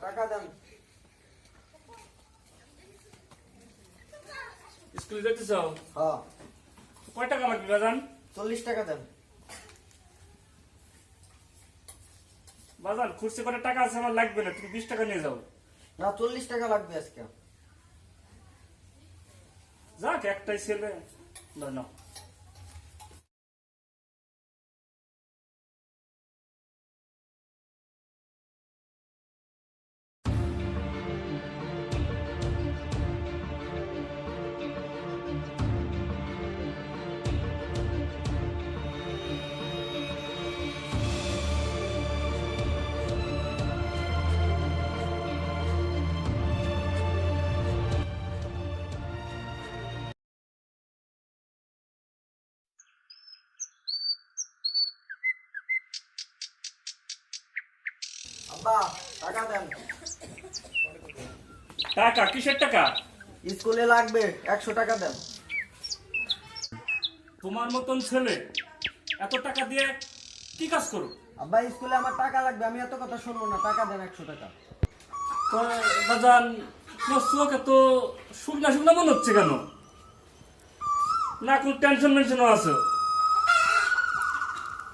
টাকা দেন। স্কুলে যেতে চাও? হ্যাঁ। কয় টাকা লাগবে বাজান? চল্লিশ টাকা দেন। বাজান খুরসি করে টাকা আছে আমার লাগবে না তুমি বিশ টাকা নিয়ে যাও। না চল্লিশ টাকা লাগবে আজকে। যাক একটাই ছেলে। ধরে আব্বা টাকা দেন। টাকা কিসের টাকা? স্কুলে লাগবে একশো টাকা দেন। তোমার মতন ছেলে এত টাকা দিয়ে কি কাজ করো? আব্বা স্কুলে আমার টাকা লাগবে আমি এত কথা শুনব না টাকা দেন একশো টাকা। বাজান চোখ এত শুকনা শুকনা মনে হচ্ছে কেন? না কোন টেনশন মেনশনও আছে?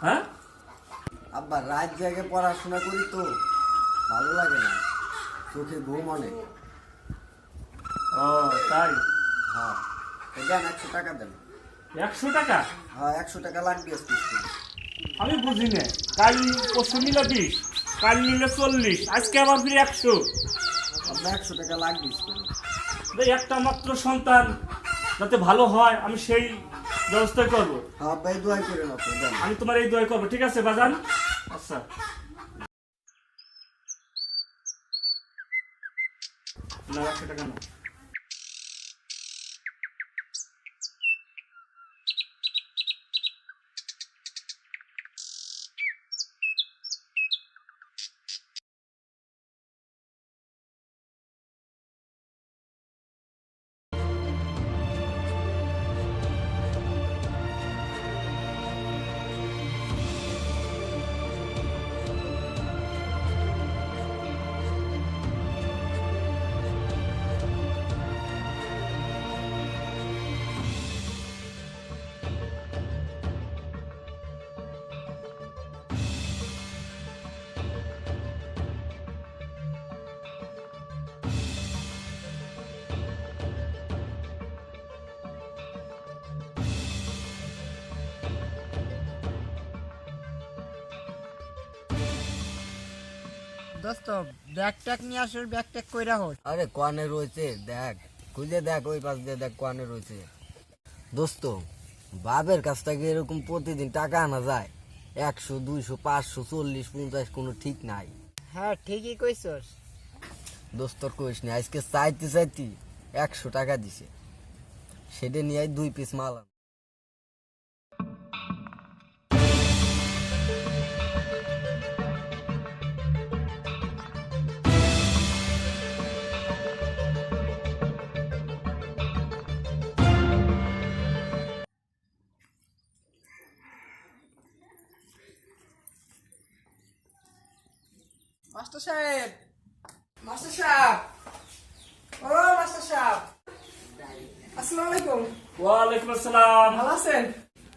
হ্যাঁ? আব্বা রাত জায়গায় পড়াশোনা করি তো। ভালো লাগে না। চোখে ঘুম অনেক ও তাই? হ্যাঁ। দেন একশো টাকা দেন। একশো টাকা? হ্যাঁ একশো টাকা লাগবে আমি বুঝি না। কাল পরশু নিলে বিশ কাল নিলে চল্লিশ আজকে আবার ফিরে একশো। আপনার একশো টাকা লাগবে স্কুলে একটা মাত্র সন্তান যাতে ভালো হয় আমি সেই ব্যবস্থাই করব। হ্যাঁ এই দোয়াই করেন আপনি আমি তোমার এই দয় করব ঠিক আছে বাজান? আচ্ছা। না একশো টাকা না দোস্ত ব্যাগ ট্যাগ নিয়ে আসো ব্যাগ ট্যাগ কইরা হোক। আরে কোয়ানে রয়েছে? দেখ খুঁজে দেখ ওই পাশ দিয়ে দেখ কোয়ানে রয়েছে। দোস্ত বাবের কাছ থেকে এরকম প্রতিদিন টাকা আনা যায়। একশো দুইশো পাঁচশো চল্লিশ পঞ্চাশ কোনো ঠিক নাই। হ্যাঁ ঠিকই কইছস। দোস্তর কইস নি আজকে চাইতে চাইতে একশো টাকা দিছে। সেটা নিয়ে দুই পিস মাল মাস্টার সাহেব মাস্টার সাহেব ও মাস্টার সাহেব আসসালামু আলাইকুম। ওয়ালাইকুম আসসালাম। ভালো আছেন?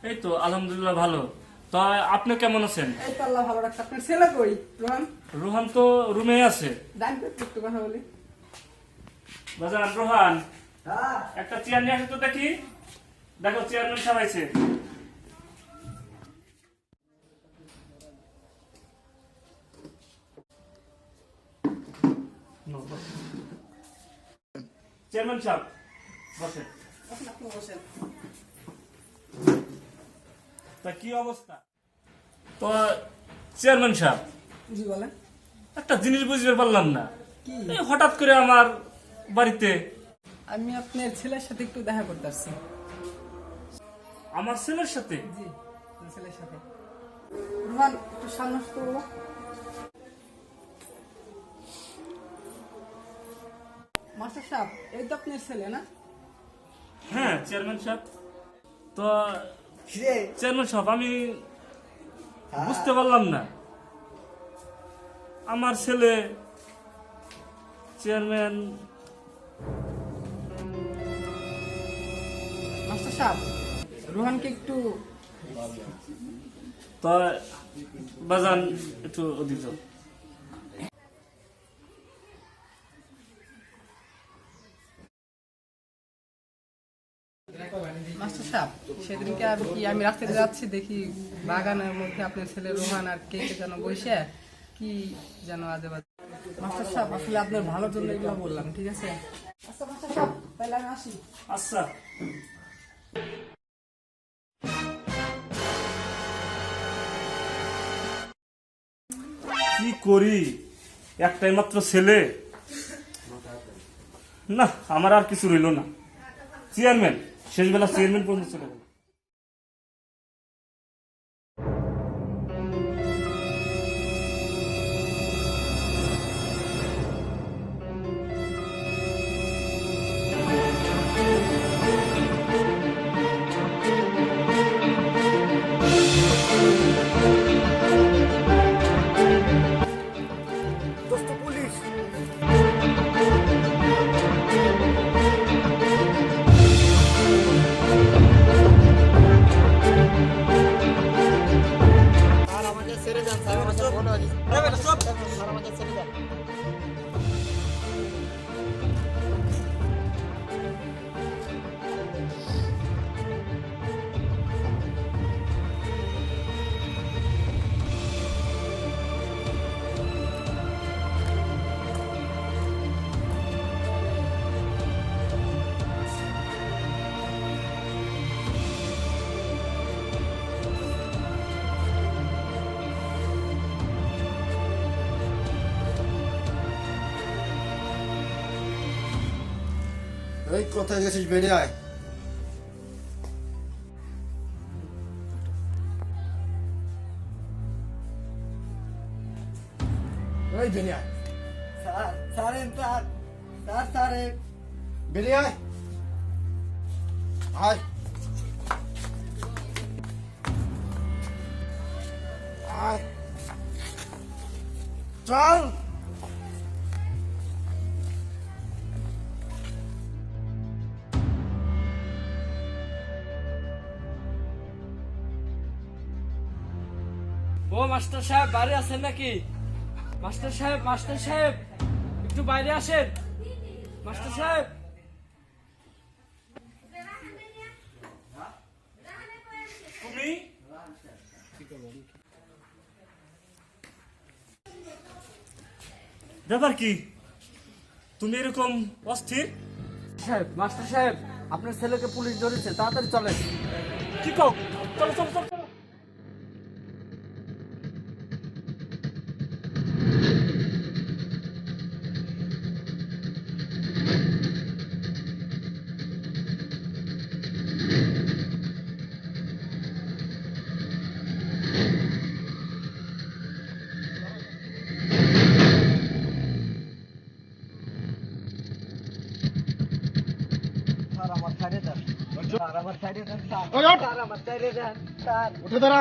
এই তো আলহামদুলিল্লাহ ভালো। তা আপনি কেমন আছেন? এই তো আল্লাহ ভালো রাখছে। আপনার ছেলে কই? রোহান? রোহান তো রুমে আছে। ডান পেট একটু কথা বলি। বাজান রোহান হ্যাঁ। একটা চেয়ার নিয়ে আসো তো দেখি। দেখো চেয়ারম্যান সারাইছে চেয়ারম্যান সাহেব বসেন। তা কি অবস্থা? তো চেয়ারম্যান সাহেব জি বলেন। একটা জিনিস বুঝতে পারলাম না। এই হঠাৎ করে আমার বাড়িতে আমি আপনার ছেলের সাথে একটু দেখা করতে আসছি। আমার ছেলের সাথে? জি ছেলের সাথে। রোহান একটু সামনে আসতে মাস্টার সাহেব এই তো আপনার ছেলে না? হ্যাঁ চেয়ারম্যান সাহেব। তো চেয়ারম্যান সাহেব আমি বুঝতে পারলাম না। আমার ছেলে চেয়ারম্যান। মাস্টার সাহেব রোহানকে একটু তো বাজান একটু দিত মাস্টার সাহেব সেদিনকে আর কি আমি রাস্তাতে যাচ্ছি দেখি বাগানের মধ্যে আপনার ছেলে রোহান আর কে কে যেন বসে, কি যেন আজে বাজে মাস্টার সাহেব আসলে আপনার ভালোর জন্য এগুলো বললাম, ঠিক আছে? আচ্ছা আচ্ছা। কি করি? একটাই মাত্র ছেলে। না, আমার আর কিছু রইল না। চেয়ারম্যান শেষবেলা চেয়ারম্যান পর্যন্ত চলে গেল। চুপ চুপ চুপ এই কোথায় গেছিস বেরিয়ে আয়। এই বেরিয়ে আয়। স্যার স্যারেন স্যার স্যার স্যারেন। বেরিয়ে আয়। আয়। আয়। চল। ও মাস্টার সাহেব বাইরে আছেন নাকি? মাস্টার সাহেব মাস্টার সাহেব একটু বাইরে আসেন। মাস্টার সাহেব। তুমি? ব্যাপার কি? তুমি এরকম অস্থির? সাহেব মাস্টার সাহেব আপনার ছেলেকে পুলিশ ধরেছে তাড়াতাড়ি চলেন। কি কও? চলো চলো চলো। উঠে দাঁড়া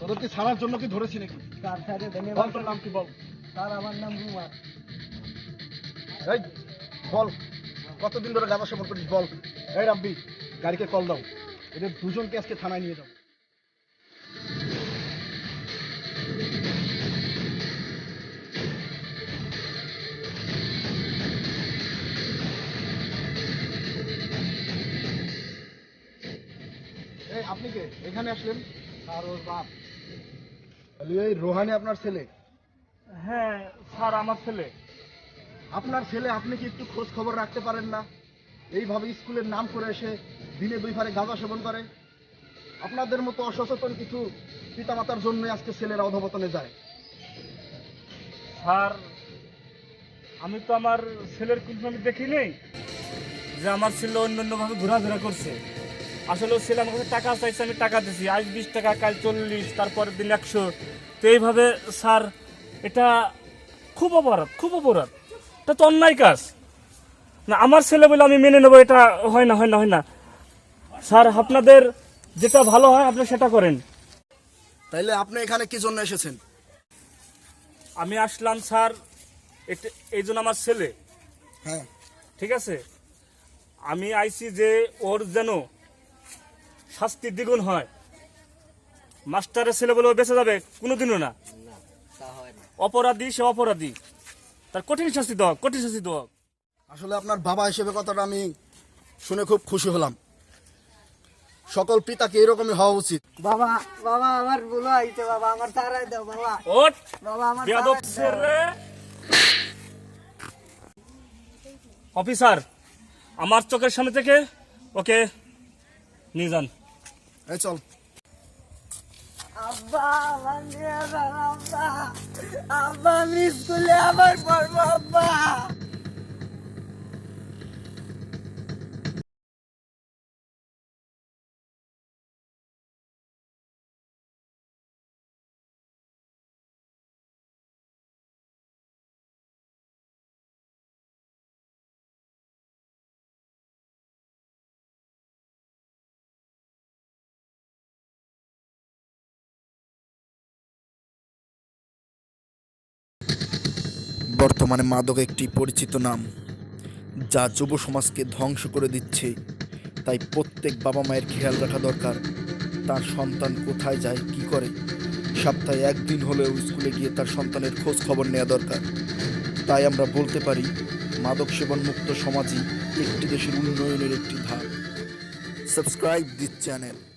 তোদের কি ছাড়ার জন্য কি ধরেছি নাকি বল তোর নাম কি বল স্যার আমার নাম রুমার এই বল কতদিন ধরে গাঁদা সেবন করিস বল এই, রাব্বি, গাড়িকে কল দাও। এদের দুজনকে আজকে থানায় নিয়ে যাও। আপনি কে এখানে আসলেন আর ওর বাপ। তাহলে এই রোহানি আপনার ছেলে? হ্যাঁ স্যার আমার ছেলে। আপনার ছেলে আপনি কি একটু খোঁজ খবর রাখতে পারেন না? এইভাবে স্কুলের নাম করে এসে দিনে দুই ফারে গাঁজা সেবন করে? আপনাদের মতো অসচেতন কিছু পিতামাতার জন্যই আজকে ছেলেরা অধপতনে যায়। স্যার আমি তো আমার ছেলের কিন্তু আমি দেখি নেই যে আমার ছেলে অন্য অন্য ভাবে ঘোরাফেরা করছে। আসলে ছেলে আমার কাছে টাকা চাইছে আমি টাকা দিছি। আজ বিশ টাকা কাল চল্লিশ তারপরের দিন একশো। তো এইভাবে স্যার এটা খুব অপরাধ খুব অপরাধ। এটা তো অন্যায় কাজ। না আমার ছেলে বলে আমি মেনে নেব এটা হয় না হয় না হয় না। স্যার আপনাদের যেটা ভালো হয় আপনি সেটা করেন। তাইলে আপনি এখানে কি জন্য এসেছেন? আমি আসলাম স্যার এই জন্য আমার ছেলে। হ্যাঁ। ঠিক আছে? আমি আইছি যে ওর যেন শাস্তি দ্বিগুণ হয়। মাস্টারের ছেলে বলে বেঁচে যাবে কোনোদিনও না। না হয় অপরাধী সে অপরাধী। তার কঠিন শাস্তি দেওয়া কঠিন শাস্তি দেওয়া আসলে আপনার বাবা হিসেবে কথাটা আমি শুনে খুব খুশি হলাম। সকল পিতাকে এরকমই হওয়া উচিত। বাবা বাবা আমার ভুল হয়েছে বাবা আমার তারাই দাও বাবা। ওট বাবা আমার অফিসার আমার চোখের সামনে থেকে ওকে নিয়ে যান। এই চল। আব্বা আমার নিয়ে আব্বা। আব্বা আমি স্কুলে আবার পড়ব আব্বা। বর্তমানে মাদক একটি পরিচিত নাম, যা যুব সমাজকে ধ্বংস করে দিচ্ছে। তাই প্রত্যেক বাবা মায়ের খেয়াল রাখা দরকার, তার সন্তান কোথায় যায়, কি করে। সপ্তাহে একদিন হলেও স্কুলে গিয়ে তার সন্তানের খোঁজ খবর নেওয়া দরকার। তাই আমরা বলতে পারি, মাদক সেবন মুক্ত সমাজই একটি দেশের উন্নয়নের একটি ধাপ। Subscribe this channel.